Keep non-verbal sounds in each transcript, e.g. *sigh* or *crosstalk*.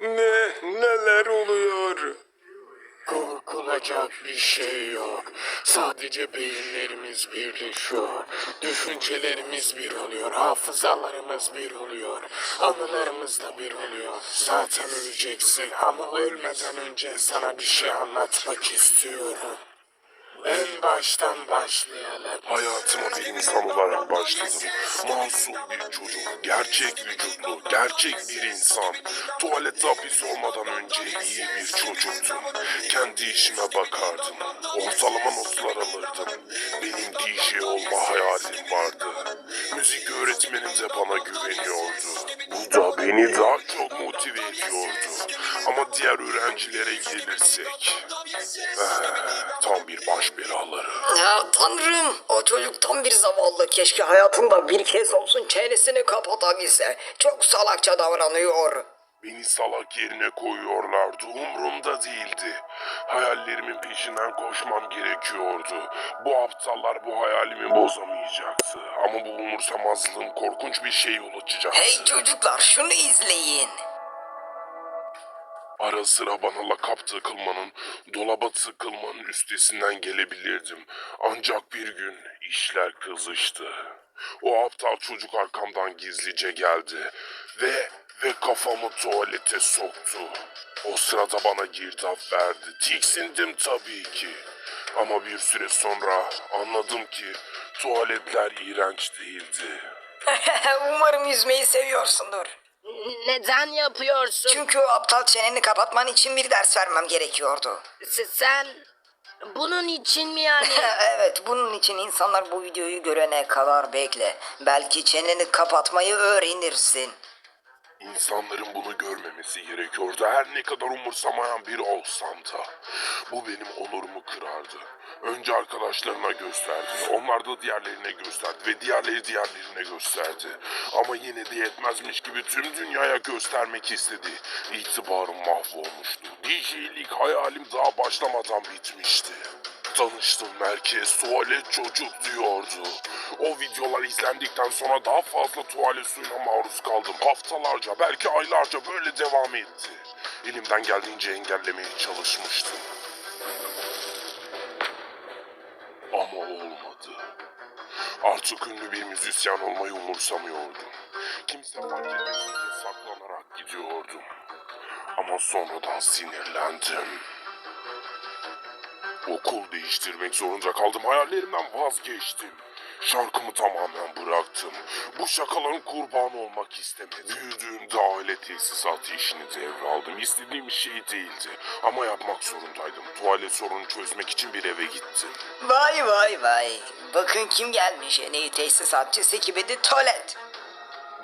Ne neler oluyor? Korkulacak bir şey yok. Sadece beyinlerimiz birleşiyor. Düşüncelerimiz bir oluyor. Hafızalarımız bir oluyor. Anılarımız da bir oluyor. Zaten öleceksin ama ölmeden önce sana bir şey anlatmak istiyorum. En baştan başlayalım. Hayatıma bir insan olarak başladım. Masum bir çocuk, gerçek vücutlu, gerçek bir insan. Tuvalette hapis olmadan önce iyi bir çocuktum. Kendi işime bakardım. Ortalama notlar alırdım. Benim DJ olma hayalim vardı. Müzik öğretmenim de bana güveniyordu. Bu da beni daha çok motive ediyordu. Ama diğer öğrencilere gelirsek... eh, tam bir baş belaları. Ya tanrım o çocuk tam bir zavallı keşke hayatında bir kez olsun çenesini kapatabilse. Çok salakça davranıyor. Beni salak yerine koyuyorlardı. Umurumda değildi. Hayallerimin peşinden koşmam gerekiyordu. Bu aptallar bu hayalimi bozamayacaktı. Ama bu umursamazlığım korkunç bir şey yol açacaktı. Hey çocuklar şunu izleyin. Ara sıra bana lakap takılmanın, dolaba tıkılmanın üstesinden gelebilirdim. Ancak bir gün işler kızıştı. O aptal çocuk arkamdan gizlice geldi ve ve kafamı tuvalete soktu. O sırada bana girdap verdi. Tiksindim tabii ki. Ama bir süre sonra anladım ki tuvaletler iğrenç değildi. *laughs* Umarım yüzmeyi seviyorsundur. Neden yapıyorsun? Çünkü o aptal çeneni kapatman için bir ders vermem gerekiyordu. S- Sen bunun için mi yani? *laughs* evet bunun için insanlar bu videoyu görene kadar bekle. Belki çeneni kapatmayı öğrenirsin. İnsanların bunu görmemesi gerekiyordu. Her ne kadar umursamayan biri olsam da. Bu benim onurumu kırardı. Önce arkadaşlarına gösterdi. Onlar da diğerlerine gösterdi. Ve diğerleri diğerlerine gösterdi. Ama yine de yetmezmiş gibi tüm dünyaya göstermek istedi. İtibarım mahvolmuştu. DJ'lik hayalim daha başlamadan bitmişti. Tanıştım merkez tuvalet çocuk diyordu. O videolar izlendikten sonra daha fazla tuvalet suyuna maruz kaldım. Haftalarca belki aylarca böyle devam etti. Elimden geldiğince engellemeye çalışmıştım. Ama olmadı. Artık ünlü bir müzisyen olmayı umursamıyordum. Kimse fark etmesin diye saklanarak gidiyordum. Ama sonradan sinirlendim. Okul değiştirmek zorunda kaldım. Hayallerimden vazgeçtim. Şarkımı tamamen bıraktım. Bu şakaların kurbanı olmak istemedim. Büyüdüğümde aile tesisatı işini devraldım. İstediğim şey değildi. Ama yapmak zorundaydım. Tuvalet sorunu çözmek için bir eve gittim. Vay vay vay. Bakın kim gelmiş en iyi tesisatçısı gibi de tuvalet.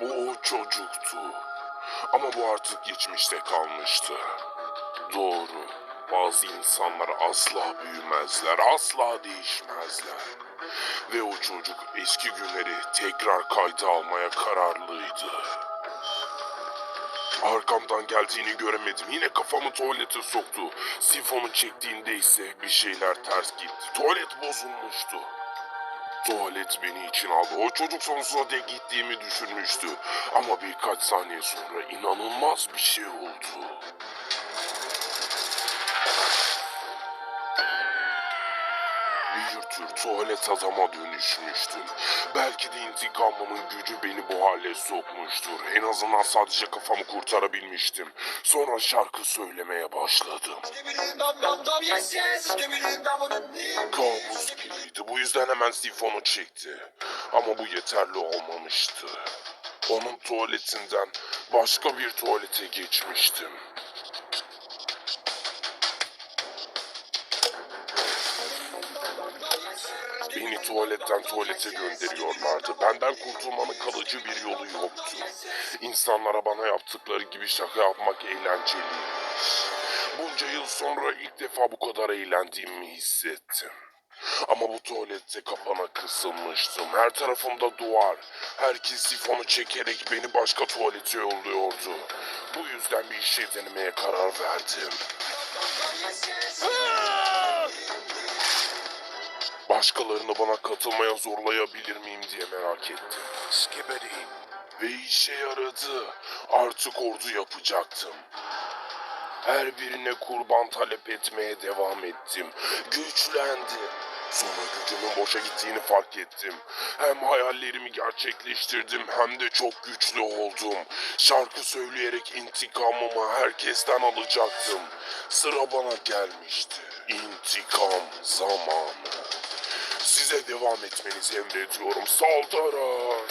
Bu o çocuktu. Ama bu artık geçmişte kalmıştı. Doğru. Bazı insanlar asla büyümezler, asla değişmezler. Ve o çocuk eski günleri tekrar kayda almaya kararlıydı. Arkamdan geldiğini göremedim. Yine kafamı tuvalete soktu. Sifonu çektiğinde ise bir şeyler ters gitti. Tuvalet bozulmuştu. Tuvalet beni için aldı. O çocuk sonsuza dek gittiğimi düşünmüştü. Ama birkaç saniye sonra inanılmaz bir şey oldu. Bir tür tuvalet adama dönüşmüştüm. Belki de intikamımın gücü beni bu hale sokmuştur. En azından sadece kafamı kurtarabilmiştim. Sonra şarkı söylemeye başladım. Kabus gibiydi. Bu yüzden hemen sifonu çekti. Ama bu yeterli olmamıştı. Onun tuvaletinden başka bir tuvalete geçmiştim. Tuvaletten tuvalete gönderiyorlardı. Benden kurtulmanın kalıcı bir yolu yoktu. İnsanlara bana yaptıkları gibi şaka yapmak eğlenceliymiş. Bunca yıl sonra ilk defa bu kadar eğlendiğimi hissettim. Ama bu tuvalette kapana kısılmıştım. Her tarafımda duvar. Herkes sifonu çekerek beni başka tuvalete yolluyordu. Bu yüzden bir şey denemeye karar verdim. Başkalarını bana katılmaya zorlayabilir miyim diye merak ettim. Skibidi. Ve işe yaradı. Artık ordu yapacaktım. Her birine kurban talep etmeye devam ettim. Güçlendi. Sonra gücümün boşa gittiğini fark ettim. Hem hayallerimi gerçekleştirdim hem de çok güçlü oldum. Şarkı söyleyerek intikamımı herkesten alacaktım. Sıra bana gelmişti. İntikam zamanı. Size devam etmenizi emrediyorum. Saldırın.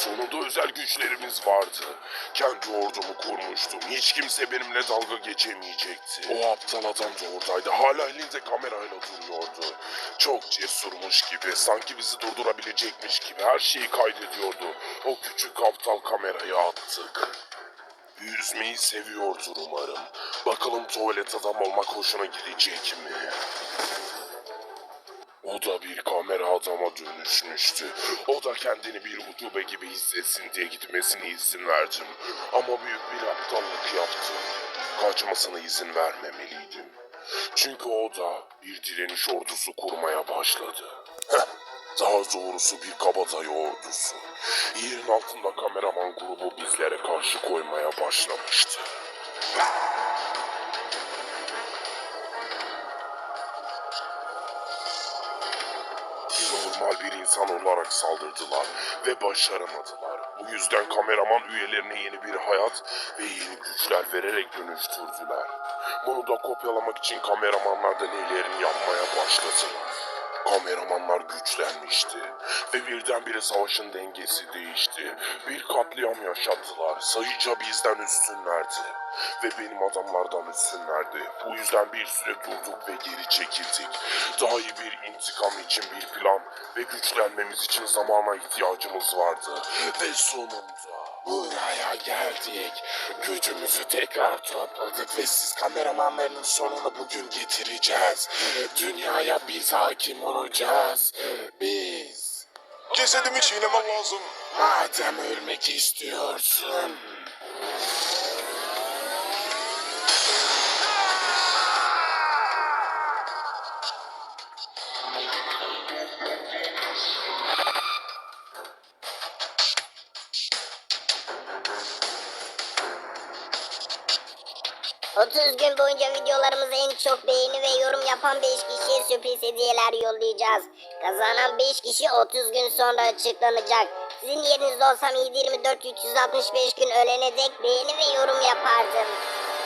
Sonunda özel güçlerimiz vardı. Kendi ordumu kurmuştum. Hiç kimse benimle dalga geçemeyecekti. O aptal adam da oradaydı. Hala elinde kamerayla duruyordu. Çok cesurmuş gibi. Sanki bizi durdurabilecekmiş gibi. Her şeyi kaydediyordu. O küçük aptal kamerayı attık. Yüzmeyi seviyordur umarım. Bakalım tuvalet adam olmak hoşuna gidecek mi? O da bir kamera adama dönüşmüştü. O da kendini bir ucube gibi hissetsin diye gitmesine izin verdim. Ama büyük bir aptallık yaptı. Kaçmasına izin vermemeliydim. Çünkü o da bir direniş ordusu kurmaya başladı. Heh, daha doğrusu bir kabadayı ordusu. Yerin altında kameraman grubu bizlere karşı koymaya başlamıştı. Normal bir insan olarak saldırdılar ve başaramadılar. Bu yüzden kameraman üyelerine yeni bir hayat ve yeni güçler vererek dönüştürdüler. Bunu da kopyalamak için kameramanlar deneylerini yapmaya başladılar. Kameramanlar güçlenmişti ve birdenbire savaşın dengesi değişti. Bir katliam yaşattılar. Sayıca bizden üstünlerdi ve benim adamlardan üstünlerdi. Bu yüzden bir süre durduk ve geri çekildik. Daha iyi bir intikam için bir plan ve güçlenmemiz için zamana ihtiyacımız vardı. Ve sonunda buraya geldik. Gücümüzü tekrar topladık ve siz kameramanlarının sonunu bugün getireceğiz. Dünyaya biz hakim olacağız. Biz. Cesedimi çiğnemem lazım. Madem ölmek istiyorsun. ...30 gün boyunca videolarımıza en çok beğeni ve yorum yapan 5 kişiye sürpriz hediyeler yollayacağız. Kazanan 5 kişi 30 gün sonra açıklanacak. Sizin yerinizde olsam 7-24 365 gün ölene dek beğeni ve yorum yapardım.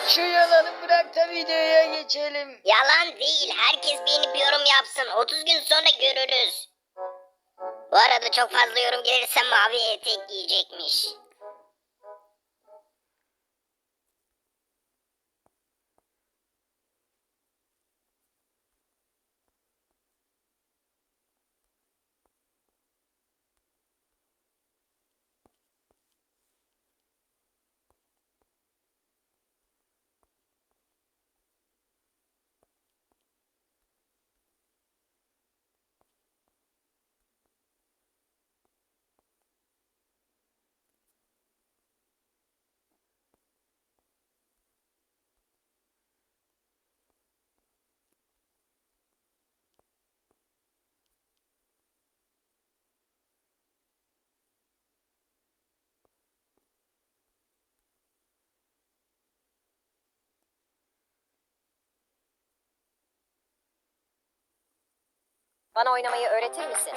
Şu yalanı bırak da videoya geçelim. Yalan değil. Herkes beğenip yorum yapsın. 30 gün sonra görürüz. Bu arada çok fazla yorum gelirse mavi etek giyecekmiş. Bana oynamayı öğretir misin?